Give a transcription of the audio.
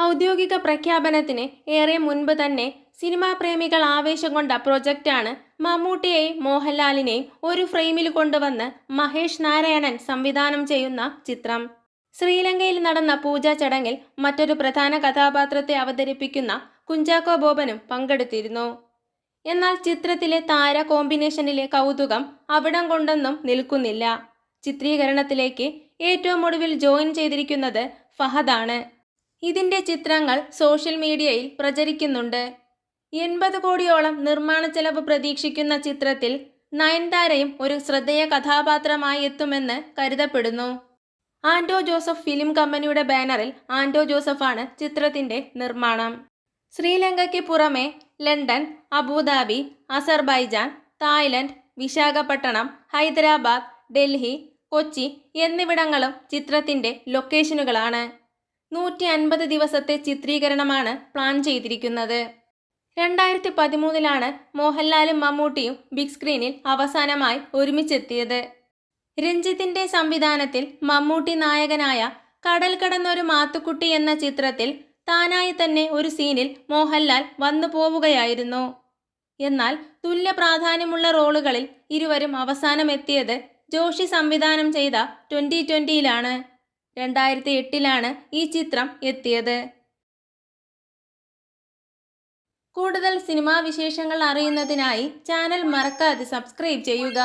ഔദ്യോഗിക പ്രഖ്യാപനത്തിന് ഏറെ മുൻപ് തന്നെ സിനിമാ പ്രേമികൾ ആവേശം കൊണ്ട പ്രൊജക്റ്റാണ് മമ്മൂട്ടിയെയും മോഹൻലാലിനെയും ഒരു ഫ്രെയിമിൽ കൊണ്ടുവന്ന് മഹേഷ് നാരായണൻ സംവിധാനം ചെയ്യുന്ന ചിത്രം. ശ്രീലങ്കയിൽ നടന്ന പൂജാ ചടങ്ങിൽ മറ്റൊരു പ്രധാന കഥാപാത്രത്തെ അവതരിപ്പിക്കുന്ന കുഞ്ചാക്കോ ബോബനും പങ്കെടുത്തിരുന്നു. എന്നാൽ ചിത്രത്തിലെ താര കോമ്പിനേഷനിലെ കൗതുകം അവിടം കൊണ്ടൊന്നും നിൽക്കുന്നില്ല. ചിത്രീകരണത്തിലേക്ക് ഏറ്റവും ഒടുവിൽ ജോയിൻ ചെയ്തിരിക്കുന്നത് ഫഹദാണ്. ഇതിന്റെ ചിത്രങ്ങൾ സോഷ്യൽ മീഡിയയിൽ പ്രചരിക്കുന്നുണ്ട്. എൺപത് കോടിയോളം നിർമ്മാണ ചെലവ് പ്രതീക്ഷിക്കുന്ന ചിത്രത്തിൽ നയൻതാരയും ഒരു ശ്രദ്ധേയ കഥാപാത്രമായി എത്തുമെന്ന് കരുതപ്പെടുന്നു. ആൻഡോ ജോസഫ് ഫിലിം കമ്പനിയുടെ ബാനറിൽ ആൻഡോ ജോസഫാണ് ചിത്രത്തിന്റെ നിർമ്മാണം. ശ്രീലങ്കയ്ക്ക് പുറമെ London Abu Dhabi Azerbaijan Thailand Visakhapatnam Hyderabad Delhi Kochi എന്നിവിടങ്ങളും ചിത്രത്തിന്റെ ലൊക്കേഷനുകളാണ്. നൂറ്റി അൻപത് ദിവസത്തെ ചിത്രീകരണമാണ് പ്ലാൻ ചെയ്തിരിക്കുന്നത്. രണ്ടായിരത്തി പതിമൂന്നിലാണ് മോഹൻലാലും മമ്മൂട്ടിയും ബിഗ് സ്ക്രീനിൽ അവസാനമായി ഒരുമിച്ചെത്തിയത്. രഞ്ജിത്തിന്റെ സംവിധാനത്തിൽ മമ്മൂട്ടി നായകനായ കടൽ കടന്നൊരു മാത്തുക്കുട്ടി എന്ന ചിത്രത്തിൽ താനായി തന്നെ ഒരു സീനിൽ മോഹൻലാൽ വന്നു പോവുകയായിരുന്നു. എന്നാൽ തുല്യ പ്രാധാന്യമുള്ള റോളുകളിൽ ഇരുവരും അവസാനമെത്തിയത് ജോഷി സംവിധാനം ചെയ്ത ട്വന്റി ട്വന്റിയിലാണ്. രണ്ടായിരത്തി എട്ടിലാണ് ഈ ചിത്രം എത്തിയത്. കൂടുതൽ സിനിമാ വിശേഷങ്ങൾ അറിയുന്നതിനായി ചാനൽ മറക്കാതെ സബ്സ്ക്രൈബ് ചെയ്യുക.